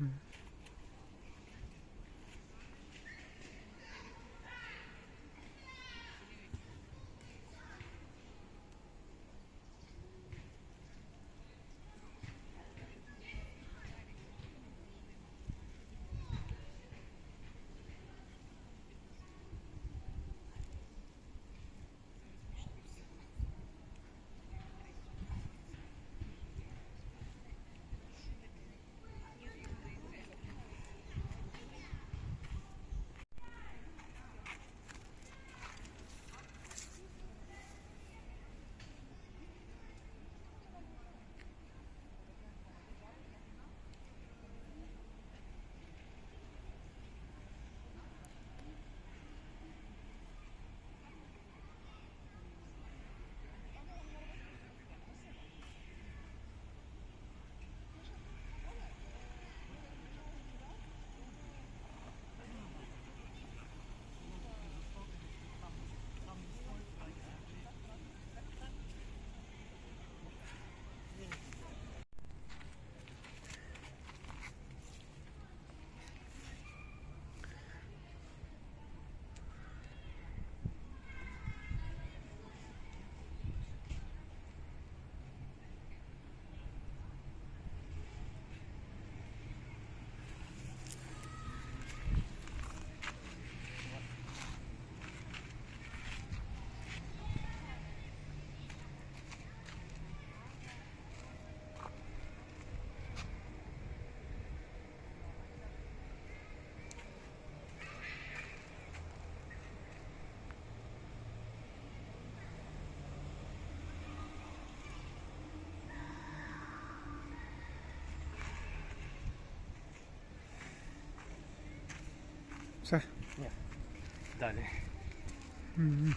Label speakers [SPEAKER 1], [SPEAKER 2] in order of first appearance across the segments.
[SPEAKER 1] Mm. Все.
[SPEAKER 2] Далі.
[SPEAKER 1] Мгм.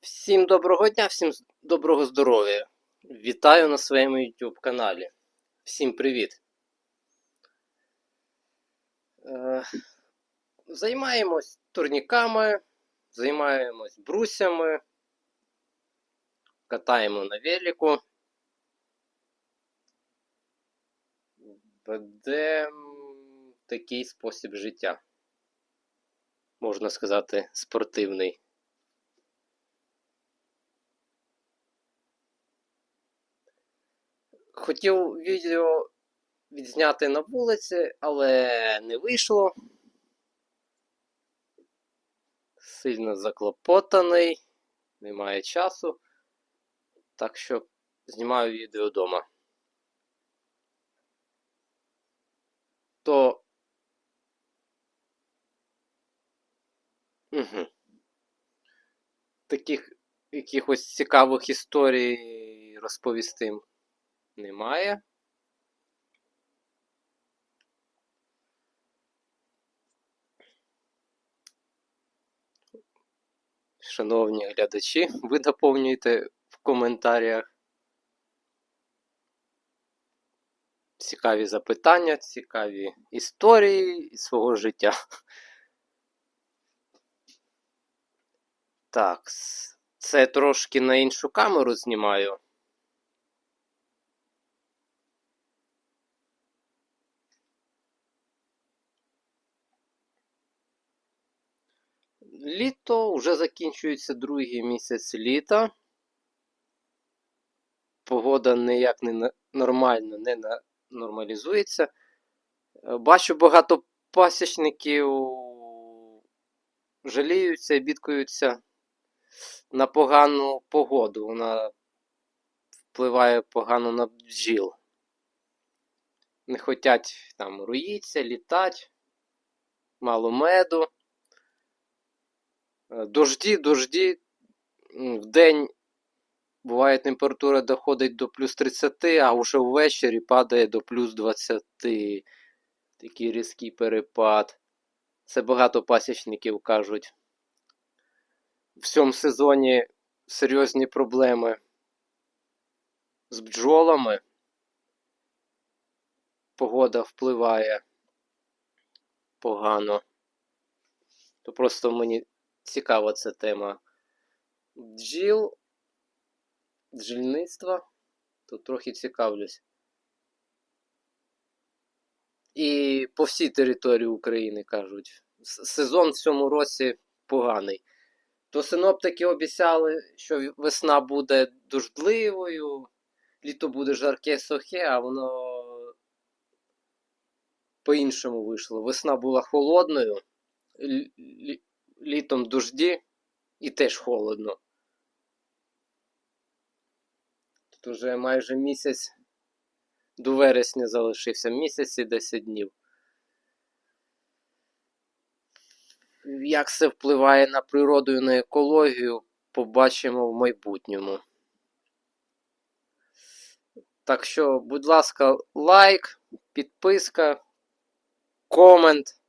[SPEAKER 3] Всім доброго дня, всім доброго здоров'я. Вітаю на своєму YouTube каналі. Всім привіт. Е, займаємось турніками, займаємось брусями, катаємо на велику. Ведемо такий спосіб життя. Можна сказати, спортивний. Хотів відео відзняти на вулиці, але не вийшло. Сильно заклопотаний, немає часу. Так що знімаю відео вдома. То. Угу. Таких якихось цікавих історій розповістим немає. Шановні глядачі, ви доповнюєте в коментарях цікаві запитання, цікаві історії свого життя. Так, це трошки на іншу камеру знімаю. Літо вже закінчується другий місяць літа. Погода ніяк не на- нормально не на- нормалізується. Е, Бачу багато пасічників жаліються і бідкаються на погану погоду. Вона впливає погано на бджіл. Не хочуть там руїться, літати, мало меду. Е, Дожді, дожді. В день буває температура доходить до плюс 30, а вже ввечері падає до плюс 20. Такий різкий перепад. Це багато пасічників кажуть. В цьому сезоні серйозні проблеми з бджолами. Погода впливає погано. То просто мені цікава ця тема бджіл, бджільництва. Тут трохи цікавлюсь. І по всій території України кажуть, сезон в цьому році поганий. То синоптики обіцяли, що весна буде дождливою, літо буде жарке сухе, а воно по-іншому вийшло. Весна була холодною, лі- лі- літом дожді і теж холодно. Тут уже майже місяць до вересня залишився місяць і 10 днів. Як це впливає на природу і на екологію, побачимо в майбутньому. Так що, будь ласка, лайк, підписка, комент.